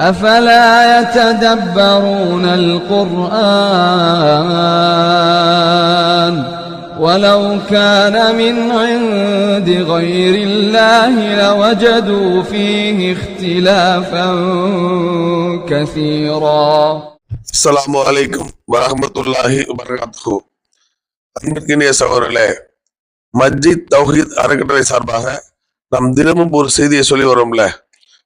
أفلا يتدبرون القرآن ولو كان من عند غير الله لوجدوا فيه اختلافا كثيرا அஸ்ஸலாமு அலைக்கும் வரஹ்மத்துல்லாஹி வபரகாத்துஹு அன்பிற்கினிய சகோதரர்களே மஸ்ஜித் தௌஹீத் அறக்கட்டளை சார்பாக நாம் தினமும் ஒரு செய்தியை சொல்லி வரோம்ல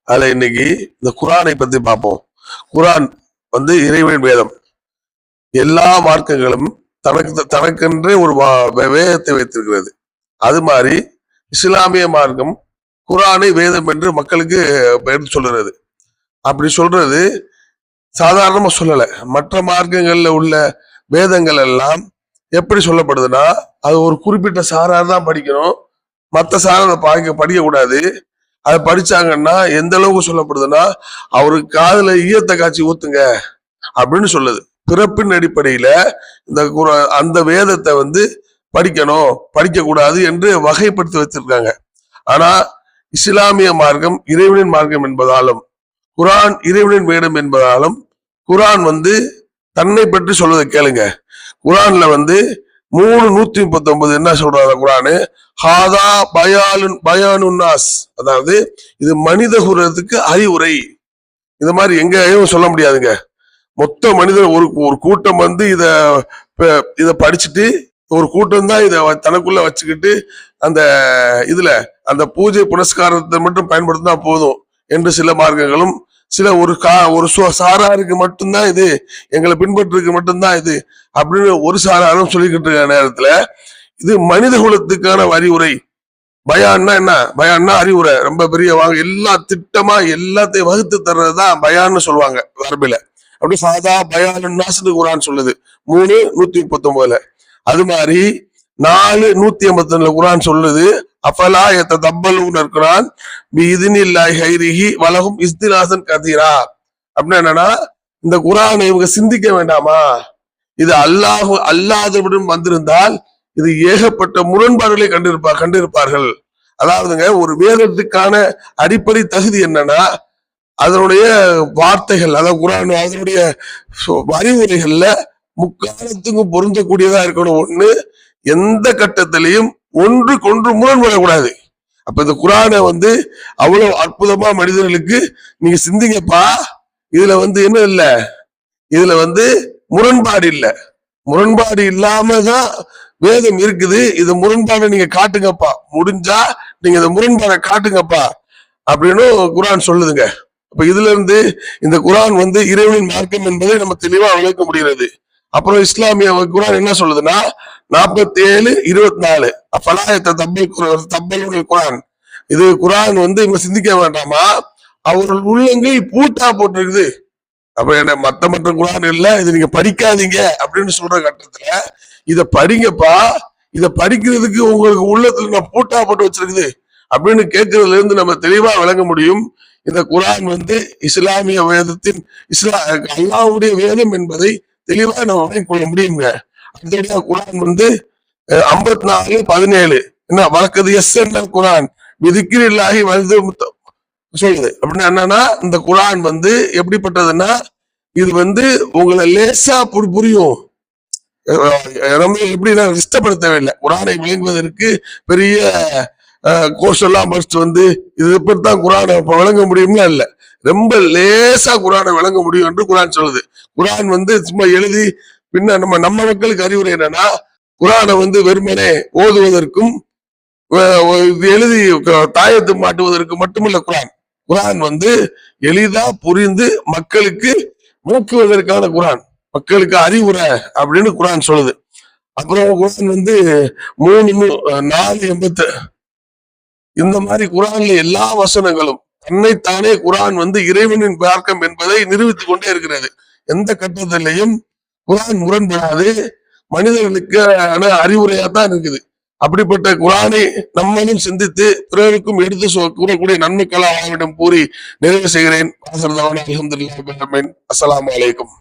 அதில் இன்னைக்கு இந்த குரானை பற்றி பார்ப்போம். குரான் வந்து இறைவன் வேதம். எல்லா மார்க்கங்களும் தனக்கு தனக்கென்றே ஒரு வா- வேதத்தை வைத்திருக்கிறது. அது மாதிரி இஸ்லாமிய மார்க்கம் குரானை வேதம் என்று மக்களுக்கு எடுத்து சொல்லுறது அப்படி சொல்றது சாதாரணமாக சொல்லலை. மற்ற மார்க்கங்களில் உள்ள வேதங்கள் எல்லாம் எப்படி சொல்லப்படுதுன்னா அது ஒரு குறிப்பிட்ட சாரார் தான் படிக்கணும். மற்ற சாரை அதை படிக்க படிக்கக்கூடாது அதை படிச்சாங்கன்னா எந்த அளவுக்கு சொல்லப்படுதுன்னா அவருக்கு காதல ஈயத்தை காட்சி ஊத்துங்க அப்படின்னு சொல்லுது. பிறப்பின் அடிப்படையில இந்த குர- அந்த வேதத்தை வந்து படிக்கணும் படிக்க கூடாது என்று வகைப்படுத்தி வச்சிருக்காங்க. ஆனா இஸ்லாமிய மார்க்கம் இறைவனின் மார்க்கம் என்பதாலும் குரான் இறைவனின் வேடம் என்பதாலும் குரான் வந்து தன்னை பற்றி சொல்வதை கேளுங்க. குரான்ல வந்து மூணு நூத்தி முப்பத்தி ஒன்பது என்ன சொல்றாரு குரானு? ஹாதா பயாலுன் பயானுன்னாஸ் அதாவது இது மனித குரத்துக்கு அறிவுரை. இது மாதிரி எங்கேயும் சொல்ல முடியாதுங்க. மொத்த மனிதர் ஒரு ஒரு கூட்டம் வந்து இத இத படிச்சுட்டு ஒரு கூட்டம் தான் இதை வ- தனக்குள்ள வச்சுக்கிட்டு அந்த இதுல அந்த பூஜை புனஸ்காரத்தை மட்டும் பயன்படுத்தினா போதும் என்று சில மார்க்கங்களும் சில ஒரு கா ஒரு சு- சாராருக்கு மட்டும்தான் இது எங்களை பின்பற்றுக்கு மட்டும்தான் இது அப்படின்னு ஒரு சாராரும் சொல்லிக்கிட்டு இருக்க நேரத்துல இது மனித குலத்துக்கான அறிவுரை. பயான்னா என்ன? பயான்னா அறிவுரை. ரொம்ப பெரிய வாங்க எல்லா திட்டமா எல்லாத்தையும் வகுத்து தர்றதுதான் பயான்னு சொல்லுவாங்க அரபில. அப்படி சாதா பயான்னு குரான் சொல்லுது. மூணு நூத்தி முப்பத்தி ஒன்பதுல அது மாதிரி நாலு நூத்தி எண்பத்தி ரெண்டுல குரான் சொல்லுது அஃபலா எத்த தப்பலூன் இருக்கிறான். இதுனில்லாய் ஹைரிஹி வலகும் இஸ்திலாசன் கதீரா. அப்படின்னா என்னன்னா இந்த குரானை இவங்க சிந்திக்க வேண்டாமா? இது அல்லாஹ் அல்லாதவிடம் வந்திருந்தால் இது ஏகப்பட்ட முரண்பாடுகளை கண்டிருப்பா கண்டிருப்பார்கள். அதாவதுங்க ஒரு வேதத்துக்கான அடிப்படை தகுதி என்னன்னா அதனுடைய வார்த்தைகள் அதாவது குரான் அதனுடைய அறிவுரைகள்ல முக்காலத்துக்கும் பொருந்தக்கூடியதா இருக்கணும். ஒண்ணு எந்த கட்டத்திலையும் ஒன்றுக்கொன்று முரண்படக்கூடாது அப்ப இந்த குரானை வந்து அவ்வளவு அற்புதமா மனிதர்களுக்கு நீங்க சிந்திங்கப்பா இதுல வந்து என்ன இல்ல? இதுல வந்து முரண்பாடு இல்ல. முரண்பாடு இல்லாம தான் வேதம் இருக்குது. இது முரண்பாடை நீங்க காட்டுங்கப்பா. முடிஞ்சா நீங்க இந்த முரண்பாடை காட்டுங்கப்பா. அப்படின்னு குரான் சொல்லுதுங்க. அப்ப இதுல இருந்து இந்த குரான் வந்து இறைவனின் மார்க்கம் என்பதை நம்ம தெளிவா விளக்க முடிகிறது. அப்புறம் இஸ்லாமிய குரான் என்ன சொல்லுதுன்னா நாற்பத்தி ஏழு இருபத்தி நாலு அப்பலாயத்த தப்பல் தப்பலுடைய குரான். இது குரான் வந்து இவங்க சிந்திக்க வேண்டாமா? அவர்கள் உள்ளங்கை பூட்டா போட்டிருக்குது. அப்ப என்ன மத்த மற்ற குரான் இல்ல இது நீங்க படிக்காதீங்க அப்படின்னு சொல்ற கட்டத்துல இத படிங்கப்பா. இத படிக்கிறதுக்கு உங்களுக்கு உள்ளத்துல நான் பூட்டா போட்டு வச்சிருக்குது அப்படின்னு கேட்கறதுல இருந்து நம்ம தெளிவா விளங்க முடியும். இந்த குரான் வந்து இஸ்லாமிய வேதத்தின் இஸ்லா அல்லாவுடைய வேதம் என்பதை தெளிவா நம்ம விளங்கிக் கொள்ள முடியுங்க. அடுத்தபடியா குரான் வந்து ஐம்பத்தி நாலு பதினேழு. என்ன வழக்கது எஸ் என்ன குரான். விதிக்கிறில்லாகி வந்து சொல்லுது. அப்படின்னா என்னன்னா இந்த குரான் வந்து எப்படிப்பட்டதுன்னா இது வந்து உங்களை லேசா புரி- புரியும். ரொம்ப நம்ம எப்படின்னா இஷ்டப்பட தேவையில்லை குரானை விளங்குவதற்கு பெரிய கோர்ஸ் எல்லாம் படிச்சுட்டு வந்து இது இப்படித்தான் குரானை விளங்க முடியும்னா இல்ல. ரொம்ப லேசா குரானை விளங்க முடியும் என்று குரான் சொல்லுது. குரான் வந்து சும்மா எழுதி பின்ன நம்ம நம்ம மக்களுக்கு அறிவுரை என்னன்னா குரானை வந்து வெறுமனே ஓதுவதற்கும் இது எழுதி தாயத்து மாட்டுவதற்கு மட்டுமல்ல குரான். குரான் வந்து எளிதா புரிந்து மக்களுக்கு விளக்குவதற்கான குரான். மக்களுக்கு அறிவுரை அப்படின்னு குரான் சொல்லுது. அப்புறம் குரான் வந்து மூணு நாலு எண்பத்து இந்த மாதிரி குரான்ல எல்லா வசனங்களும் தன்னைத்தானே குரான் வந்து இறைவனின் பார்க்கம் என்பதை நிரூபித்துக் கொண்டே இருக்கிறது. எந்த கட்டத்திலையும் குரான் முரண்படாது. மனிதர்களுக்கு அறிவுரையா தான் இருக்குது. அப்படிப்பட்ட குரானை நம்மளும் சிந்தித்து பிறருக்கும் எடுத்து கூறக்கூடிய நன்மைக்கெல்லாம் அவரிடம் கூறி நிறைவு செய்கிறேன். அஸ்ஸலாமு அலைக்கும்.